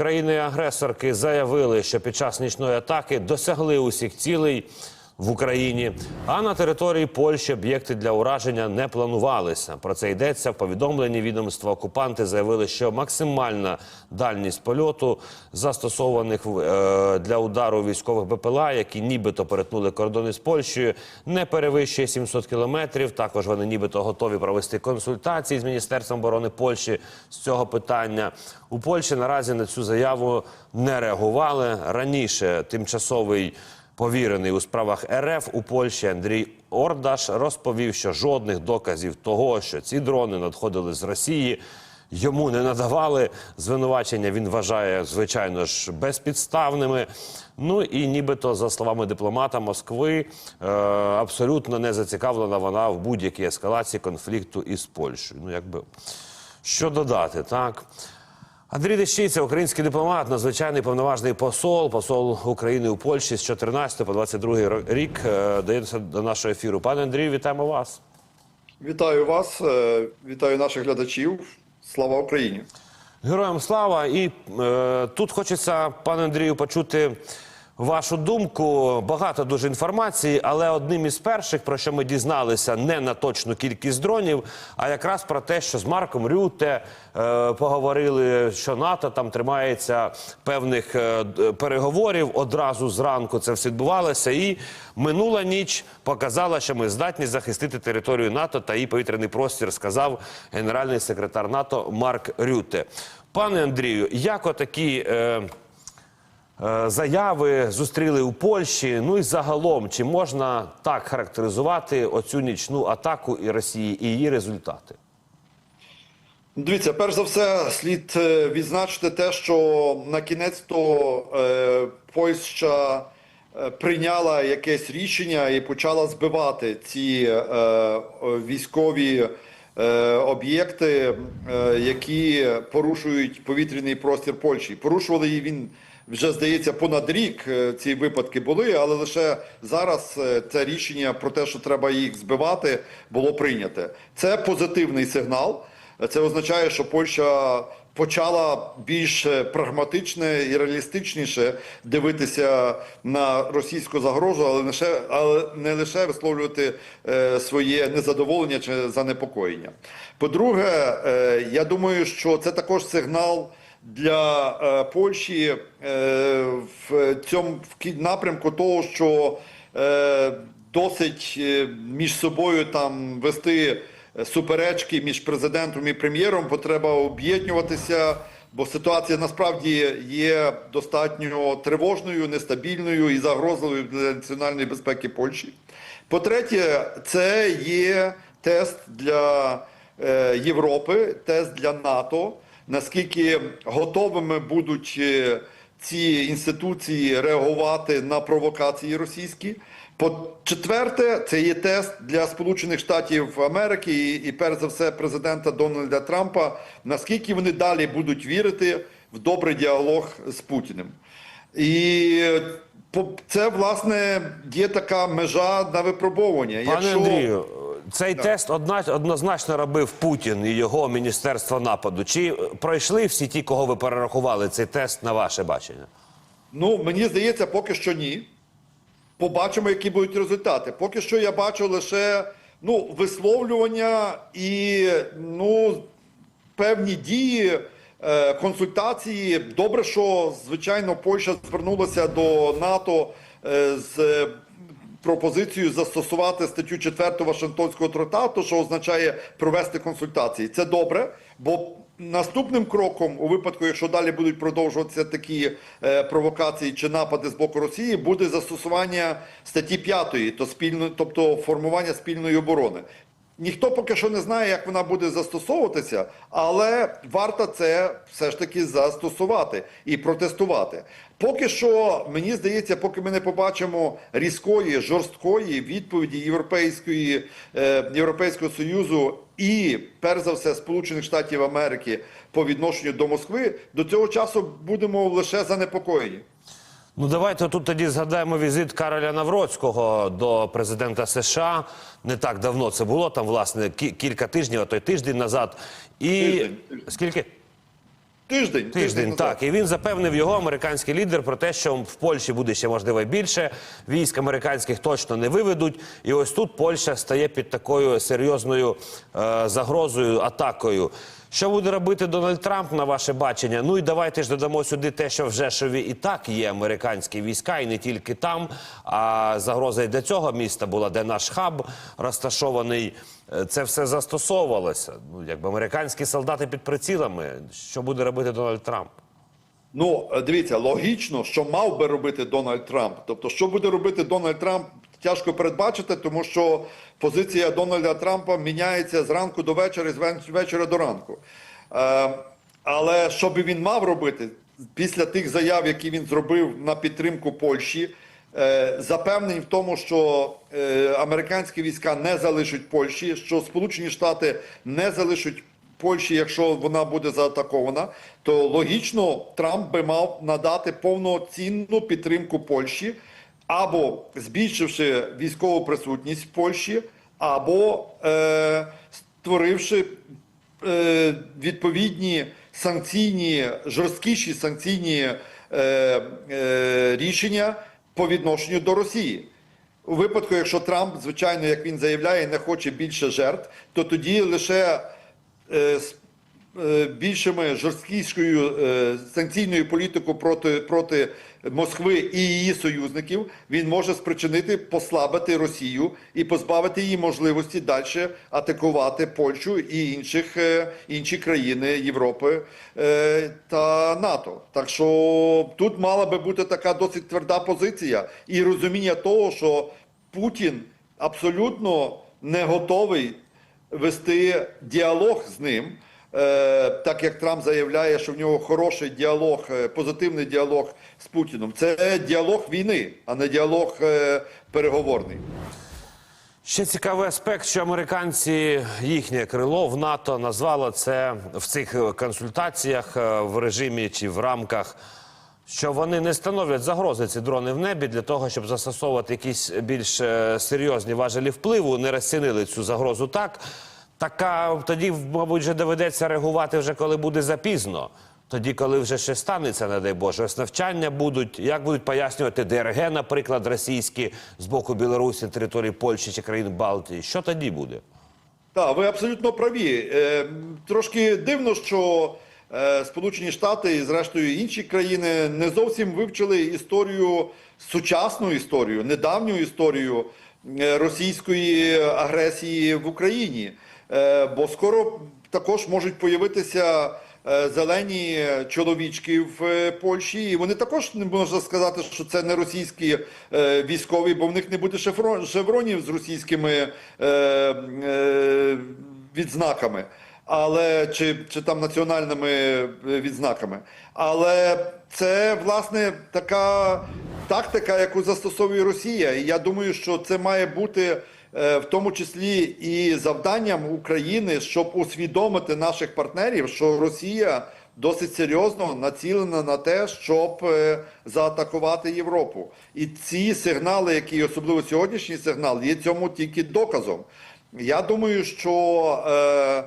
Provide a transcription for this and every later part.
країни-агресорки заявили, що під час нічної атаки досягли усіх цілей в Україні, а на території Польщі об'єкти для ураження не планувалися. Про це йдеться в повідомленні відомства. Окупанти заявили, що максимальна дальність польоту застосованих е, для удару військових БПЛА, які нібито перетнули кордони з Польщею, не перевищує 700 кілометрів. Також вони нібито готові провести консультації з міністерством оборони Польщі з цього питання. У Польщі наразі на цю заяву не реагували раніше. Тимчасовий Повірений у справах РФ у Польщі Андрій Ордаш розповів, що жодних доказів того, що ці дрони надходили з Росії, йому не надавали. Звинувачення він вважає, звичайно ж, безпідставними. Ну і нібито, за словами дипломата Москви, е, абсолютно не зацікавлена вона в будь-якій ескалації конфлікту із Польщею. Ну, якби що додати, так? Андрій Дещиця, український дипломат, надзвичайний повноважний посол, посол України у Польщі з 14 по 22 рік. е, Дається до нашого ефіру. Пане Андрію, вітаємо вас. Вітаю вас, е, вітаю наших глядачів. Слава Україні! Героям слава! І е, тут хочеться, пане Андрію, почути вашу думку. Багато дуже інформації, але одним із перших, про що ми дізналися, не на точну кількість дронів, а якраз про те, що з Марком Рюте е, поговорили, що НАТО там тримається певних е, переговорів. Одразу зранку це все відбувалося. І минула ніч показала, що ми здатні захистити територію НАТО та її повітряний простір, сказав генеральний секретар НАТО Марк Рюте. Пане Андрію, як отакі. Е, Заяви зустріли у Польщі. Ну і загалом, чи можна так характеризувати оцю нічну атаку і Росії і її результати? Дивіться, перш за все, слід е, відзначити те, що на кінець то е, Польща е, прийняла якесь рішення і почала збивати ці е, е, військові е, об'єкти, е, які порушують повітряний простір Польщі. Порушували її він. Вже здається, понад рік е, ці випадки були, але лише зараз е, це рішення про те, що треба їх збивати, було прийняте. Це позитивний сигнал. Це означає, що Польща почала більш прагматичне і реалістичніше дивитися на російську загрозу, але не але не лише висловлювати е, своє незадоволення чи занепокоєння. По-друге, е, я думаю, що це також сигнал. Для е, Польщі е, в цьому в напрямку того, що е, досить е, між собою там вести суперечки між президентом і прем'єром, бо треба об'єднуватися, бо ситуація насправді є достатньо тривожною, нестабільною і загрозливою для національної безпеки Польщі. По-третє, це є тест для Європи, тест для НАТО, наскільки готовими будуть е, ці інституції реагувати на провокації російські. По четверте, це є тест для Сполучених Штатів Америки і, і перш за все президента Дональда Трампа, наскільки вони далі будуть вірити в добрий діалог з Путіним. І по- це власне є така межа на випробовування. Пане Андрію, цей тест одна, однозначно робив Путін і його міністерство нападу. Чи пройшли всі ті, кого ви перерахували, цей тест на ваше бачення? Ну, мені здається, поки що ні. Побачимо, які будуть результати. Поки що я бачу лише ну, висловлювання і ну, певні дії, е, консультації. Добре, що звичайно Польща звернулася до НАТО е, з пропозицією застосувати статтю 4 Вашингтонського трактату, що означає провести консультації. Це добре, бо наступним кроком, у випадку, якщо далі будуть продовжуватися такі е, провокації чи напади з боку Росії, буде застосування статті 5, то спільно, тобто формування спільної оборони. Ніхто поки що не знає, як вона буде застосовуватися, але варто це все ж таки застосувати і протестувати. Поки що, мені здається, поки ми не побачимо різкої, жорсткої відповіді Європейської, е, Європейського Союзу і, перш за все, Сполучених Штатів Америки по відношенню до Москви, до цього часу будемо лише занепокоєні. Ну давайте тут тоді згадаємо візит Кароля Навроцького до президента США. Не так давно це було, там, власне, кі- кілька тижнів, а то й тиждень назад. І Тиждень. скільки? Тиждень. Тиждень, так. І він запевнив його американський лідер про те, що в Польщі буде ще можливо більше. Військ американських точно не виведуть. І ось тут Польща стає під такою серйозною е, загрозою, атакою. Що буде робити Дональд Трамп на ваше бачення? Ну і давайте ж додамо сюди те, що в Жешові і так є американські війська, і не тільки там. А загроза і для цього міста була, де наш хаб розташований. Е, Це все застосовувалося. Ну, якби американські солдати під прицілами. Що буде робити Дональд Трамп? Ну, е, дивіться, логічно, що мав би робити Дональд Трамп. Тобто, що буде робити Дональд Трамп, тяжко передбачити, тому що позиція Дональда Трампа міняється зранку до вечора, і з вечора до ранку. Е, але що би він мав робити після тих заяв, які він зробив на підтримку Польщі, е, запевнень в тому, що е, американські війська не залишать Польщі, що Сполучені Штати не залишать Польщі, якщо вона буде заатакована, то логічно Трамп би мав надати повноцінну підтримку Польщі, або збільшивши військову присутність в Польщі, або е, створивши е, відповідні санкційні, жорсткіші санкційні е, е, рішення по відношенню до Росії. У випадку, якщо Трамп, звичайно, як він заявляє, не хоче більше жертв, то тоді лише е, е, більшими жорсткішою е, санкційною політикою проти, проти Москви і її союзників він може спричинити послабити Росію і позбавити її можливості далі атакувати Польщу і інших е, інші країни Європи е, та НАТО. Так що тут мала би бути така досить тверда позиція і розуміння того, що Путін абсолютно не готовий вести діалог з ним. Е, так як Трамп заявляє, що в нього хороший діалог, е, позитивний діалог з Путіном. Це діалог війни, а не діалог е, переговорний. Ще цікавий аспект, що американці їхнє крило в НАТО назвало це в цих консультаціях в режимі чи в рамках, що вони не становлять загрози ці дрони в небі для того, щоб застосовувати якісь більш серйозні важелі впливу, не розцінили цю загрозу так. Така тоді, мабуть, вже доведеться реагувати вже коли буде запізно. Тоді, коли вже ще станеться, не дай Боже, ось навчання будуть, як будуть пояснювати ДРГ, наприклад, російські з боку Білорусі, території Польщі чи країн Балтії. Що тоді буде? Так, ви абсолютно праві. Е, трошки дивно, що е, Сполучені Штати і, зрештою, інші країни не зовсім вивчили історію, сучасну історію, недавню історію е, російської агресії в Україні. Е, бо скоро також можуть появитися е, зелені чоловічки в е, Польщі, і вони також не можна сказати, що це не російські військові, бо в них не буде шевро- шевронів з російськими відзнаками. Але чи, чи там національними відзнаками, але це власне така тактика, яку застосовує Росія. І я думаю, що це має бути в тому числі і завданням України, щоб усвідомити наших партнерів, що Росія досить серйозно націлена на те, щоб е, заатакувати Європу. І ці сигнали, які особливо сьогоднішній сигнал, є цьому тільки доказом. Я думаю, що е,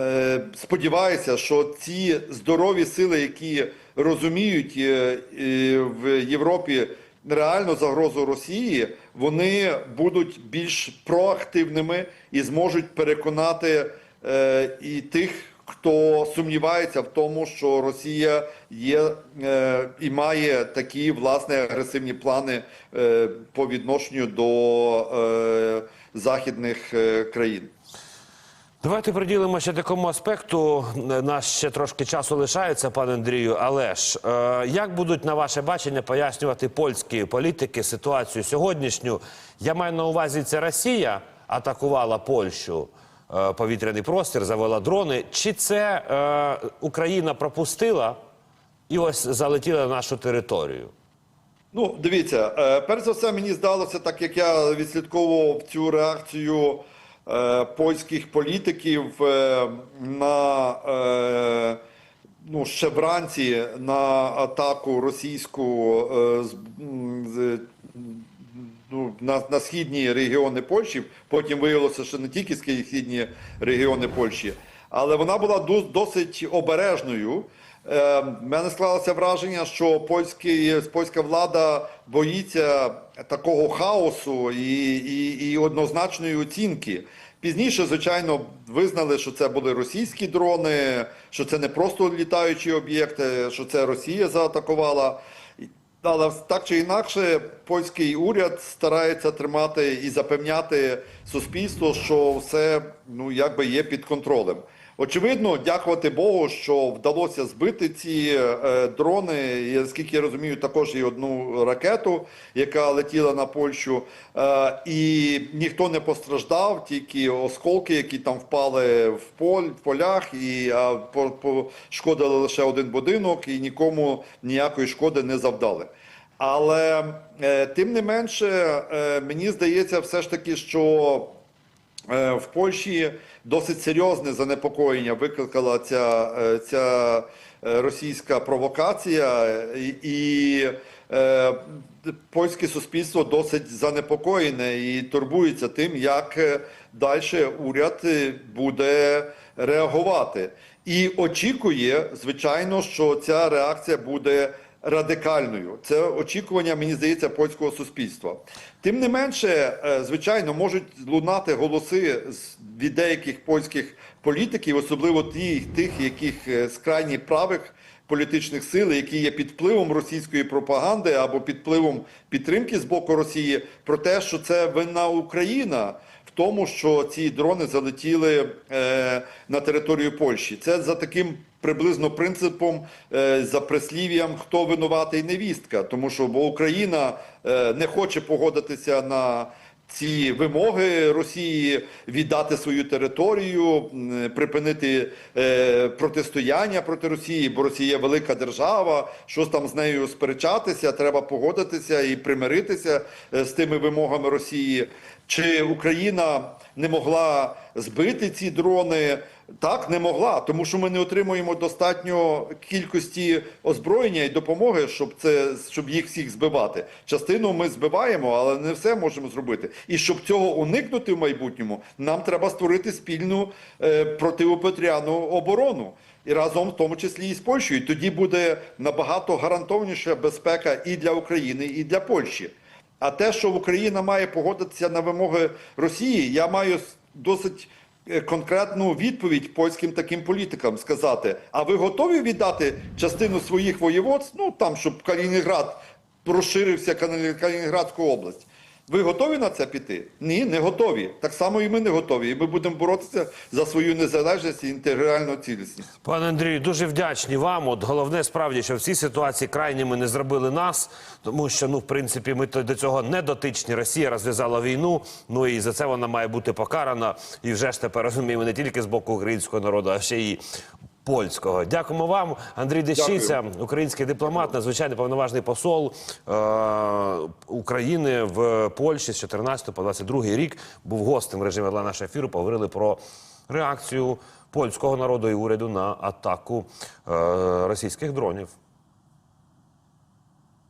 е, сподіваюся, що ці здорові сили, які розуміють е, е, в Європі реальну загрозу Росії, вони будуть більш проактивними і зможуть переконати е, і тих, хто сумнівається в тому, що Росія є е, і має такі власне агресивні плани е, по відношенню до е, західних е, країн. Давайте приділимо ще такому аспекту. Нас ще трошки часу лишається, пане Андрію. Але ж е, як будуть на ваше бачення пояснювати польські політики ситуацію сьогоднішню? Я маю на увазі, це Росія атакувала Польщу. е, Повітряний простір завела дрони. Чи це е, Україна пропустила і ось залетіла на нашу територію? Ну, дивіться, е, перш за все, мені здалося, так як я відслідковував цю реакцію польських політиків е, на е, ну, ще вранці на атаку російську е, ну, на, на східні регіони Польщі. Потім виявилося, що не тільки східні регіони Польщі, але вона була досить обережною. Е, в мене склалося враження, що польський, польська влада боїться такого хаосу і, і, і однозначної оцінки. Пізніше, звичайно, визнали, що це були російські дрони, що це не просто літаючі об'єкти, що це Росія заатакувала. Але так чи інакше, польський уряд старається тримати і запевняти суспільство, що все ну якби є під контролем. Очевидно, дякувати Богу, що вдалося збити ці е, дрони. І, наскільки я розумію, також і одну ракету, яка летіла на Польщу. Е, і ніхто не постраждав, тільки осколки, які там впали в поль, в полях, і а, по- пошкодили лише один будинок, і нікому ніякої шкоди не завдали. Але е, тим не менше, е, мені здається, все ж таки, що В Польщі досить серйозне занепокоєння викликала ця, е, ця е, російська провокація, і, е, польське суспільство досить занепокоєне і турбується тим, як далі уряд е, буде реагувати. І очікує, звичайно, що ця реакція буде радикальною. Це очікування, мені здається, польського суспільства. Тим не менше, е, звичайно, можуть лунати голоси від деяких польських політиків, особливо ті, тих, яких е, з крайні правих політичних сил, які є під впливом російської пропаганди або під впливом підтримки з боку Росії, про те, що це винна Україна в тому, що ці дрони залетіли е, на територію Польщі. Це за таким приблизно принципом, е, за прислів'ям, хто винуватий невістка, тому що бо Україна е, не хоче погодитися на. Ці вимоги Росії віддати свою територію, припинити е, протистояння проти Росії, бо Росія велика держава. Що там з нею сперечатися? Треба погодитися і примиритися з тими вимогами Росії. Чи Україна не могла збити ці дрони? Так, не могла, тому що ми не отримуємо достатньо кількості озброєння і допомоги, щоб це щоб їх всіх збивати. Частину ми збиваємо, але не все можемо зробити. І щоб цього уникнути в майбутньому, нам треба створити спільну е, протиповітряну оборону. І разом, в тому числі і з Польщею. Тоді буде набагато гарантованіша безпека і для України, і для Польщі. А те, що Україна має погодитися на вимоги Росії, я маю досить конкретну відповідь польським таким політикам сказати: а ви готові віддати частину своїх воєводств, ну там, щоб Калінінград розширився Калі- Калінінградську область? Ви готові на це піти? Ні, не готові. Так само і ми не готові. І ми будемо боротися за свою незалежність і інтегральну цілісність. Пане Андрію, дуже вдячні вам. От головне справді, що в цій ситуації крайніми не зробили нас, тому що ну в принципі ми до цього не дотичні. Росія розв'язала війну. Ну і за це вона має бути покарана. І вже ж тепер розуміємо не тільки з боку українського народу, а ще й польського. Дякуємо вам, Андрій Дещиця, український дипломат, надзвичайно повноважний посол е- України в Польщі з 14 по 22 рік. Був гостем режиму нашого ефіру. Поговорили про реакцію польського народу і уряду на атаку е, російських дронів.